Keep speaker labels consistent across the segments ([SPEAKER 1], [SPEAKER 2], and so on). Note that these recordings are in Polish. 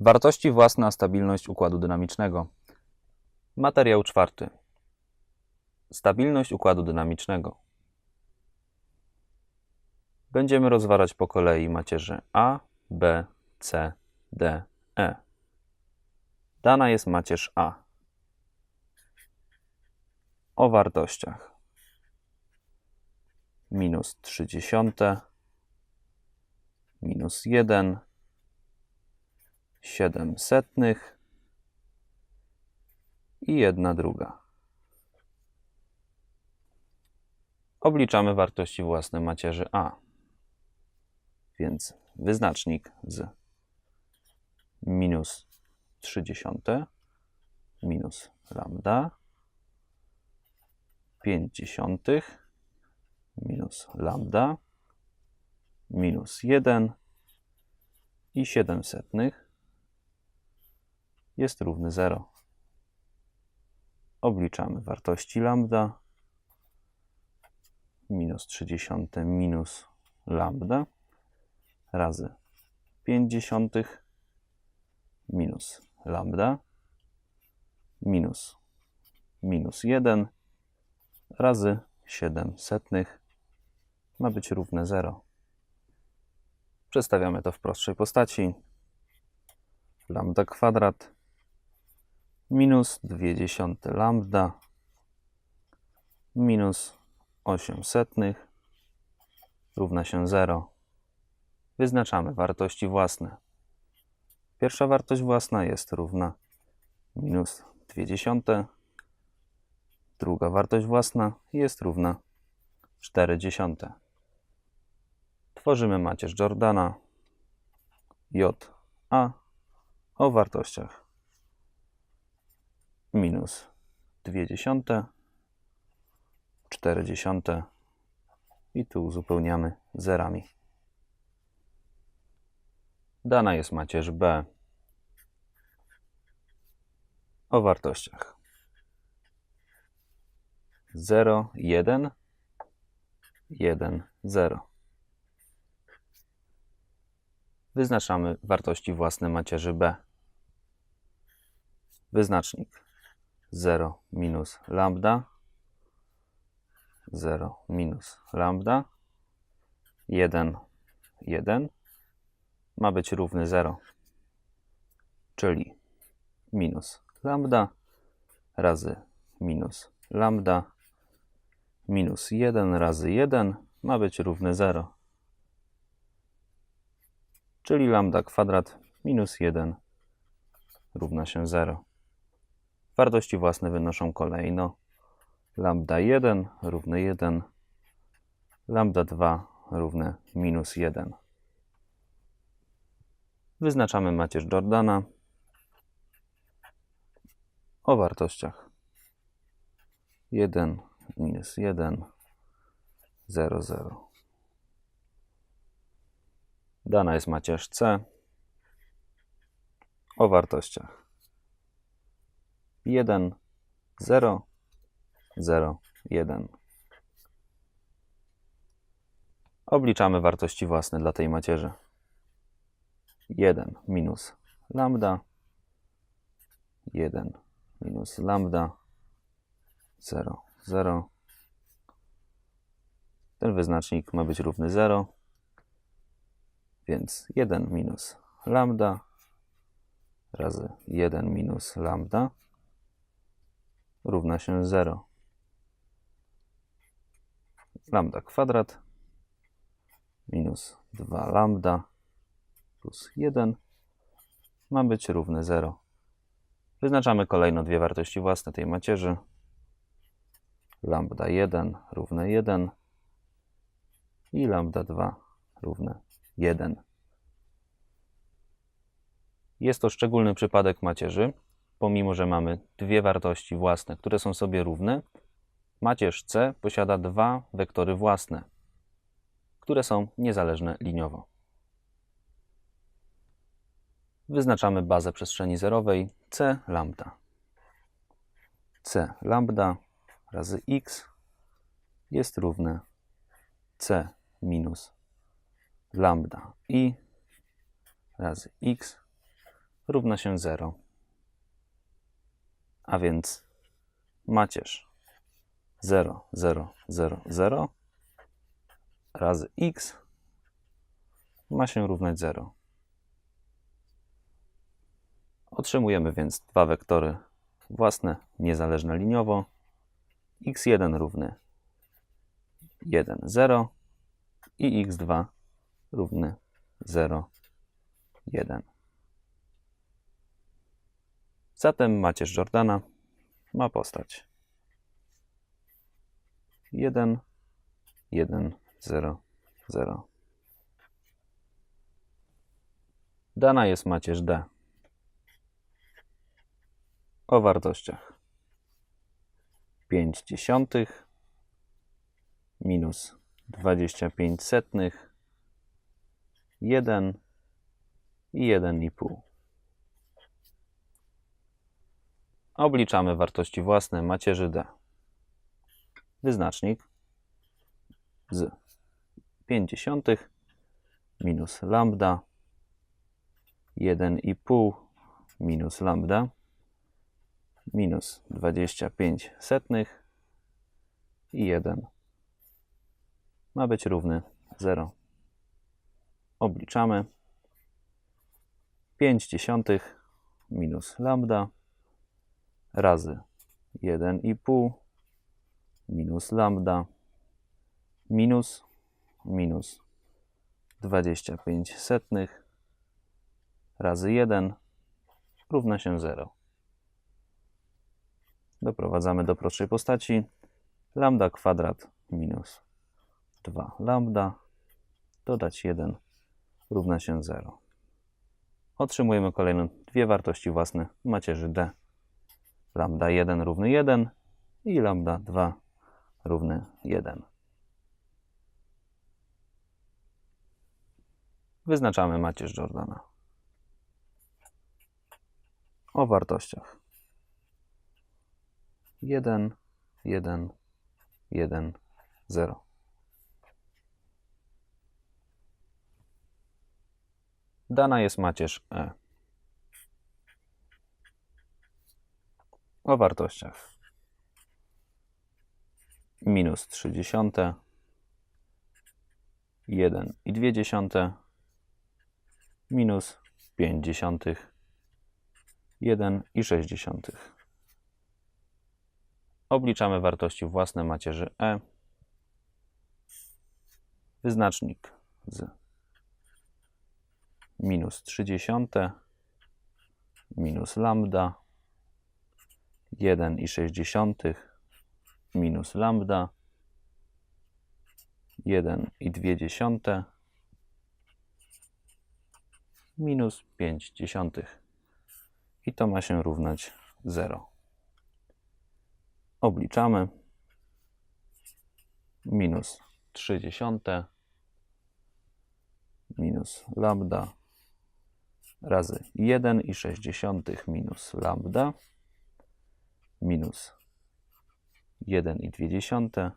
[SPEAKER 1] Wartości własna stabilność układu dynamicznego. Materiał czwarty. Stabilność układu dynamicznego. Będziemy rozważać po kolei macierze A, B, C, D, E. Dana jest macierz A. O wartościach. Minus 30, minus 1, 7 setnych i jedna druga. Obliczamy wartości własne macierzy A. Więc wyznacznik z minus 30 minus lambda 50 minus lambda minus 1 i 7 setnych jest równy 0. Obliczamy wartości lambda minus 30 minus lambda razy 50 minus lambda minus minus 1 razy 7 setnych ma być równe 0. Przedstawiamy to w prostszej postaci. Lambda kwadrat minus 2 dziesiąte lambda minus 8 setnych równa się 0. Wyznaczamy wartości własne. Pierwsza wartość własna jest równa minus 2 dziesiąte. Druga wartość własna jest równa 4 dziesiąte. Tworzymy macierz Jordana J, A o wartościach minus 2 dziesiąte, 4 dziesiąte i tu uzupełniamy zerami. Dana jest macierz B o wartościach 0, 1, 1, 0. Wyznaczamy wartości własne macierzy B. Wyznacznik 0 minus lambda 0 minus lambda 1, 1 ma być równy 0, czyli minus lambda razy minus lambda minus 1 razy 1 ma być równy 0, czyli lambda kwadrat minus 1 równa się 0. Wartości własne wynoszą kolejno lambda 1 równe 1, lambda 2 równe minus 1. Wyznaczamy macierz Jordana o wartościach 1 minus 1, 0, 0. Dana jest macierz C o wartościach 1, 0, 0, 1. Obliczamy wartości własne dla tej macierzy. 1 minus lambda, 1 minus lambda, 0, 0. Ten wyznacznik ma być równy 0, więc 1 minus lambda razy 1 minus lambda równa się 0. Lambda kwadrat minus 2 lambda plus 1 ma być równy 0. Wyznaczamy kolejno dwie wartości własne tej macierzy. Lambda 1 równe 1 i lambda 2 równe 1. Jest to szczególny przypadek macierzy. Pomimo, że mamy dwie wartości własne, które są sobie równe, macierz C posiada dwa wektory własne, które są niezależne liniowo. Wyznaczamy bazę przestrzeni zerowej C lambda. C lambda razy x jest równe C minus lambda i razy x równa się 0. A więc macierz 0, 0, 0, 0 razy x ma się równać 0. Otrzymujemy więc dwa wektory własne, niezależne liniowo. x1 równy 1, 0 i x2 równy 0, 1. Zatem macierz Jordana ma postać 1, 1, 0, 0. Dana jest macierz D o wartościach 5 dziesiątych minus 25 setnych 1 i 1,5. Obliczamy wartości własne macierzy D. Wyznacznik z 50 minus lambda 1,5 minus lambda minus 25 setnych i 1 ma być równy 0. Obliczamy 5 dziesiątych minus lambda razy 1,5 minus lambda minus minus 25 setnych razy 1 równa się 0. Doprowadzamy do prostszej postaci. Lambda kwadrat minus 2 lambda dodać 1 równa się 0. Otrzymujemy kolejne dwie wartości własne macierzy D. Lambda 1 równy 1 i lambda 2 równy 1. Wyznaczamy macierz Jordana. O wartościach 1, 1, 1, 0. Dana jest macierz E. O wartościach. Minus 30, 1 i 2 dziesiąte, minus 5 dziesiątych, 1 i 6 dziesiątych. Obliczamy wartości własne macierzy E. Wyznacznik z. Minus 30, minus lambda, 1 i 60 minus lambda, 1 i 2 dziesiąte, minus 5 dziesiątych. I to ma się równać 0. Obliczamy. Minus 3 dziesiąte minus lambda razy 1 i 60 minus lambda minus 1 i 2 dziesiąte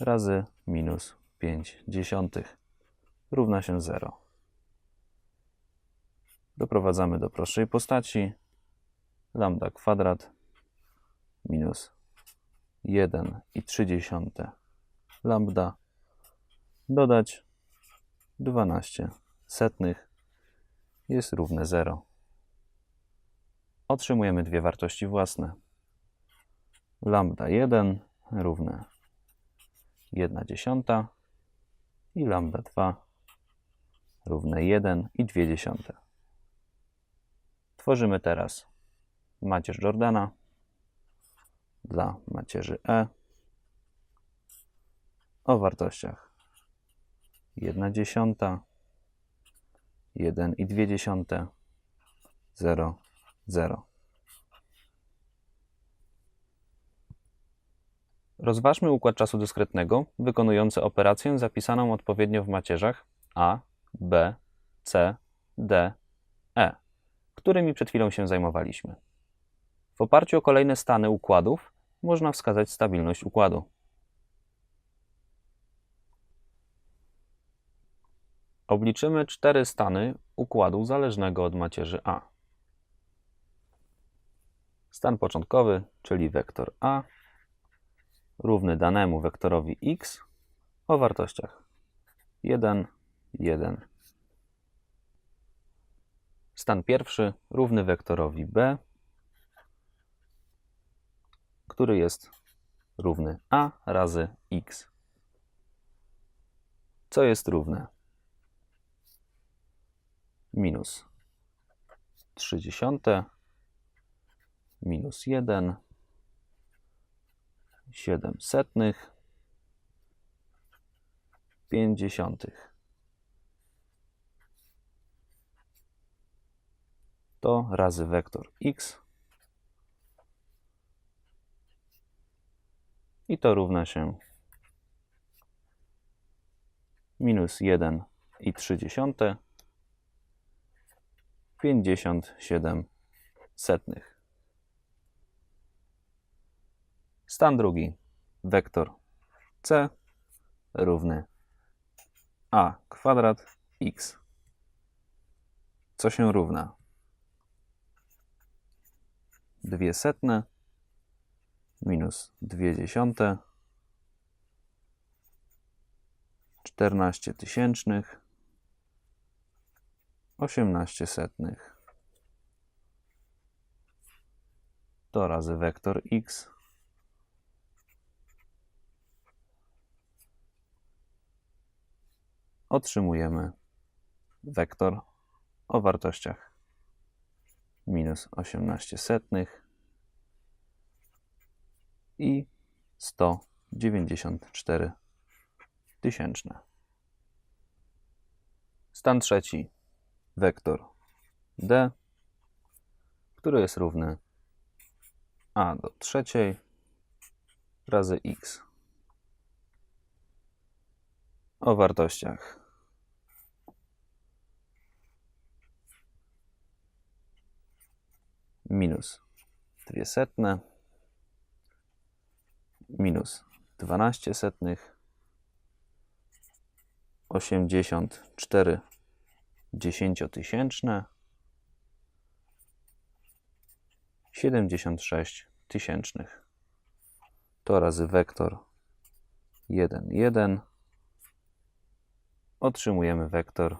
[SPEAKER 1] razy minus 5 dziesiątych równa się 0. Doprowadzamy do prostszej postaci. Lambda kwadrat minus 1 i 30 lambda dodać 12 setnych jest równe 0. Otrzymujemy dwie wartości własne. Lambda 1 równe 1 dziesiąta i lambda 2 równe 1 i 2 dziesiąte. Tworzymy teraz macierz Jordana dla macierzy E o wartościach 1 dziesiąta, 1 i 2 dziesiąte, 0, 0. Rozważmy układ czasu dyskretnego wykonujący operację zapisaną odpowiednio w macierzach A, B, C, D, E, którymi przed chwilą się zajmowaliśmy. W oparciu o kolejne stany układów można wskazać stabilność układu. Obliczymy cztery stany układu zależnego od macierzy A. Stan początkowy, czyli wektor A, równy danemu wektorowi x o wartościach 1, 1. Stan pierwszy równy wektorowi b, który jest równy a razy x. Co jest równe? Minus 30 minus 1 7 setnych 50. To razy wektor x i to równa się minus 1 i 30 57 setnych. Stan drugi. Wektor c równy a kwadrat x. Co się równa? Dwie setne minus dwie dziesiąte 14 tysięcznych 18 setnych to razy wektor x otrzymujemy wektor o wartościach minus 18 setnych i 194 tysięczne. Stan trzeci, wektor d, który jest równy a do trzeciej razy x o wartościach. Minus dwie setne. Minus 12 setnych. 84 dziesięciotysięczne. 76 tysięcznych. To razy wektor 1 1 otrzymujemy wektor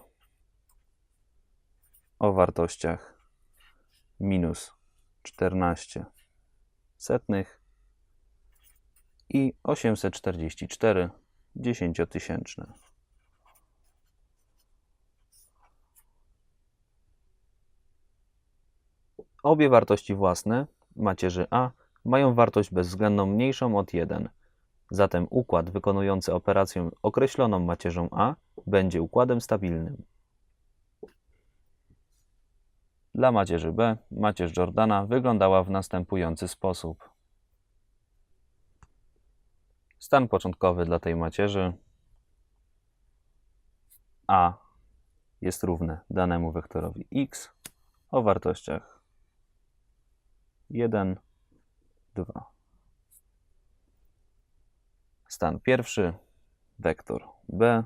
[SPEAKER 1] o wartościach minus 14 setnych i 844 dziesięciotysięczne. Obie wartości własne macierzy A mają wartość bezwzględną mniejszą od 1. Zatem układ wykonujący operację określoną macierzą A będzie układem stabilnym. Dla macierzy B macierz Jordana wyglądała w następujący sposób. Stan początkowy dla tej macierzy a jest równe danemu wektorowi x o wartościach 1, 2. Stan pierwszy, wektor b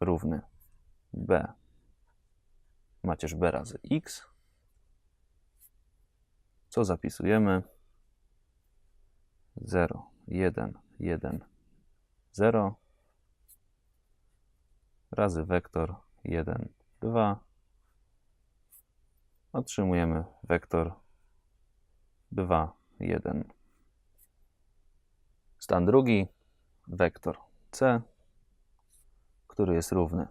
[SPEAKER 1] równy b macierz b razy x, co zapisujemy 0, 1, 1, 0 razy wektor 1, 2. Otrzymujemy wektor 2, 1. Stan drugi, wektor c, który jest równy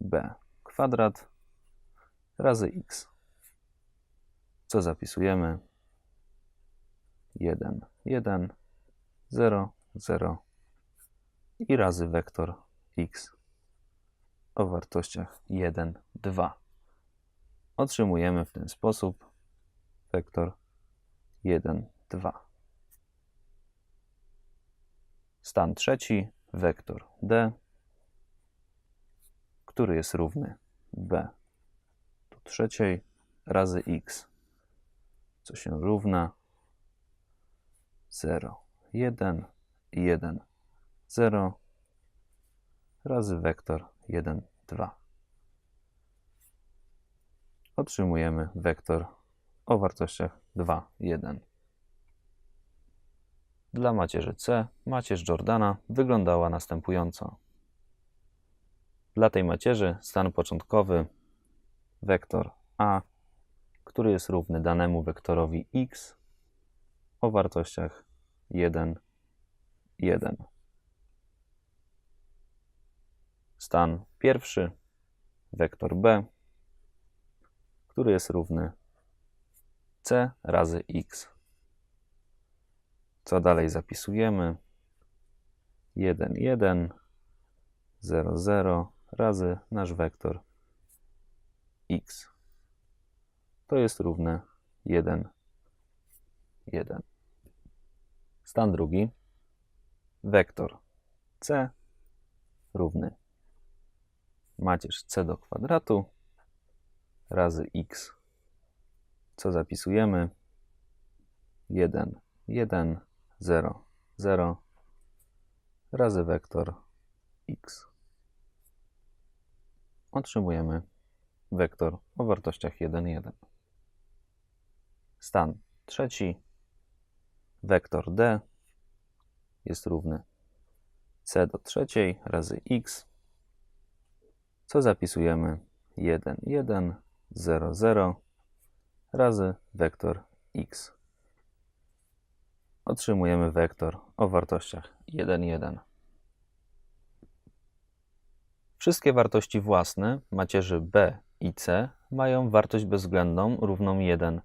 [SPEAKER 1] b kwadrat razy x, co zapisujemy 1, 1, 0, 0 i razy wektor x o wartościach 1, 2. Otrzymujemy w ten sposób wektor 1, 2. Stan trzeci, wektor d, który jest równy b do trzeciej razy x, co się równa 0, 1, 1, 0 razy wektor 1, 2. Otrzymujemy wektor o wartościach 2, 1. Dla macierzy C macierz Jordana wyglądała następująco. Dla tej macierzy stan początkowy wektor A, który jest równy danemu wektorowi x o wartościach 1, 1. Stan pierwszy wektor B, który jest równy c razy x. Co dalej zapisujemy? 1, 1, 0, 0 razy nasz wektor x. To jest równe 1, 1. Stan drugi. Wektor c równy macierz c do kwadratu razy x. Co zapisujemy? 1, 1, 0, 0 razy wektor x. Otrzymujemy wektor o wartościach 1, 1. Stan trzeci. Wektor d jest równy c do trzeciej razy x co zapisujemy 1, 1, 0, 0 razy wektor x. Otrzymujemy wektor o wartościach 1, 1. Wszystkie wartości własne macierzy b i c mają wartość bezwzględną równą 1,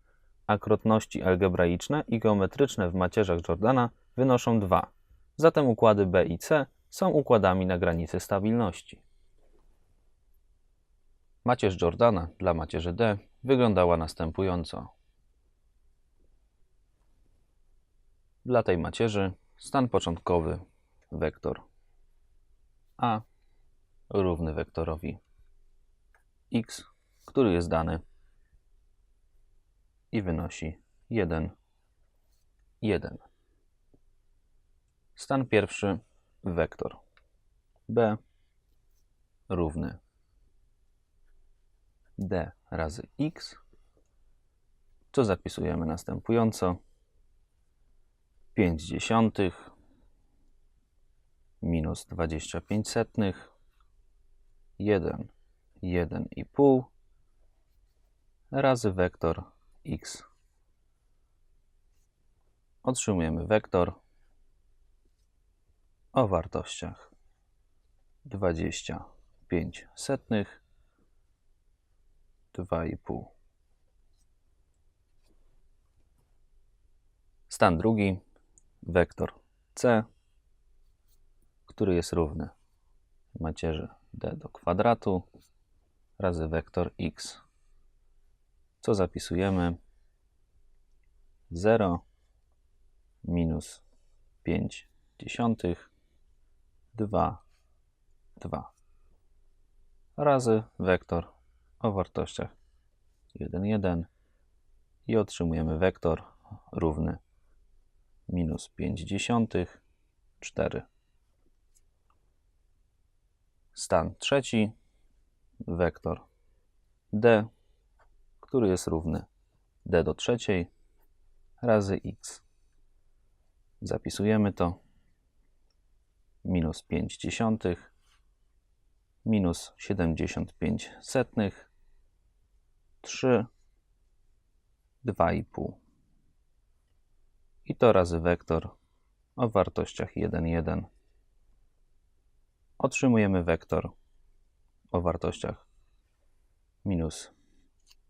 [SPEAKER 1] a krotności algebraiczne i geometryczne w macierzach Jordana wynoszą 2. Zatem układy b i c są układami na granicy stabilności. Macierz Jordana dla macierzy D wyglądała następująco. Dla tej macierzy stan początkowy wektor A równy wektorowi x, który jest dany i wynosi 1, 1. Stan pierwszy wektor b równy d razy x, co zapisujemy następująco. 5 dziesiątych minus 25 setnych, 1, 1,5 razy wektor x. Otrzymujemy wektor o wartościach 25 setnych 2,5. Stan drugi, wektor c, który jest równy macierzy d do kwadratu razy wektor x. Co zapisujemy? 0 minus 5 dziesiątych 2, 2 razy wektor o wartościach 1, 1 i otrzymujemy wektor równy minus 5 dziesiątych 4. Stan trzeci, wektor d, który jest równy d do trzeciej razy x. Zapisujemy to minus 5 dziesiątych minus 75 setnych 3, 2,5. I to razy wektor o wartościach 1, 1. Otrzymujemy wektor o wartościach minus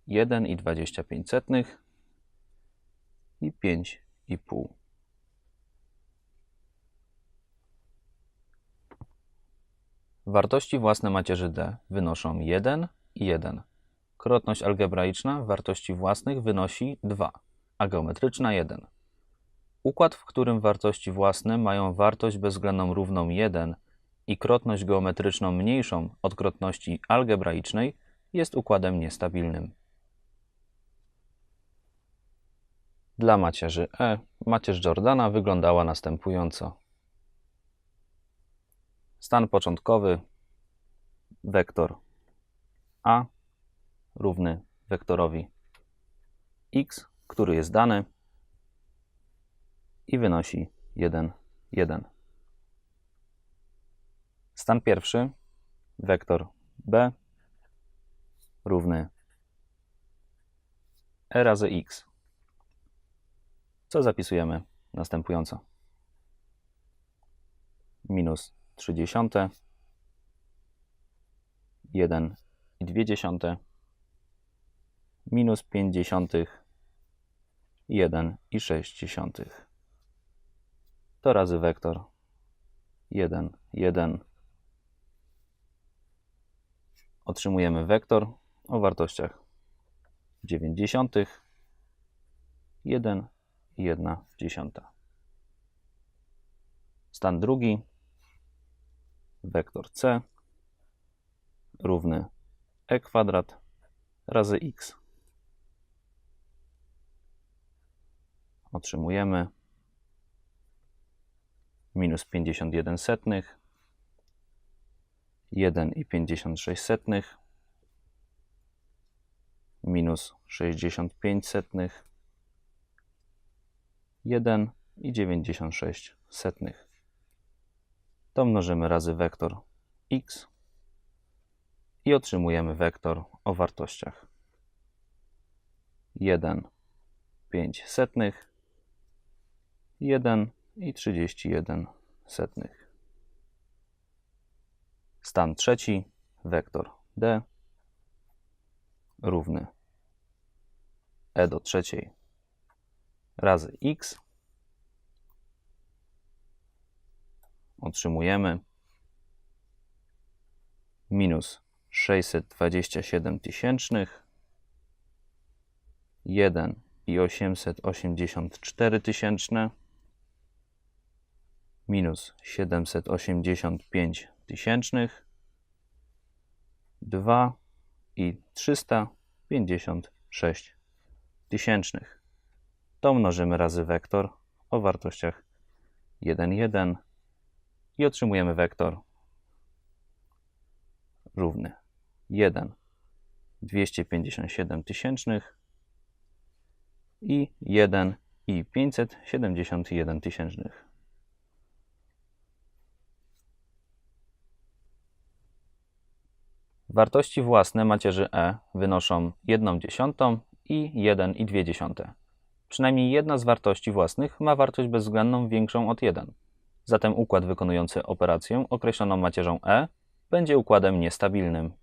[SPEAKER 1] 1 i 25 setnych i 5,5. Wartości własne macierzy D wynoszą 1 i 1. Krotność algebraiczna wartości własnych wynosi 2, a geometryczna 1. Układ, w którym wartości własne mają wartość bezwzględną równą 1 i krotność geometryczną mniejszą od krotności algebraicznej, jest układem niestabilnym. Dla macierzy E macierz Jordana wyglądała następująco. Stan początkowy wektor A równy wektorowi x, który jest dany i wynosi 1, 1. Stan pierwszy, wektor b równy e razy x, co zapisujemy następująco. Minus 30, 1 i 2 dziesiąte, minus 5 dziesiątych, 1 i 6 dziesiątych. To razy wektor 1, 1. Otrzymujemy wektor o wartościach 90, 1 i 1 dziesiąta. Stan drugi, wektor c równy e kwadrat razy x. Otrzymujemy minus 51 setnych, 1 i 56 setnych, minus 65 setnych, 1 i 96 setnych. To mnożymy razy wektor x i otrzymujemy wektor o wartościach 1, 5 setnych, 1 i 31 setnych. Stan trzeci, wektor d równy e do trzeciej razy x. Otrzymujemy minus 627 tysięcznych, 1 i 884 tysięczne, minus 785 tysięcznych, 2 i 356 tysięcznych. To mnożymy razy wektor o wartościach 1, 1 i otrzymujemy wektor równy 1 257 tysięcznych i 1 i 571 tysięcznych. Wartości własne macierzy e wynoszą 1 dziesiątą i 1 i 2 dziesiąte. Przynajmniej jedna z wartości własnych ma wartość bezwzględną większą od 1. Zatem układ wykonujący operację określoną macierzą e będzie układem niestabilnym.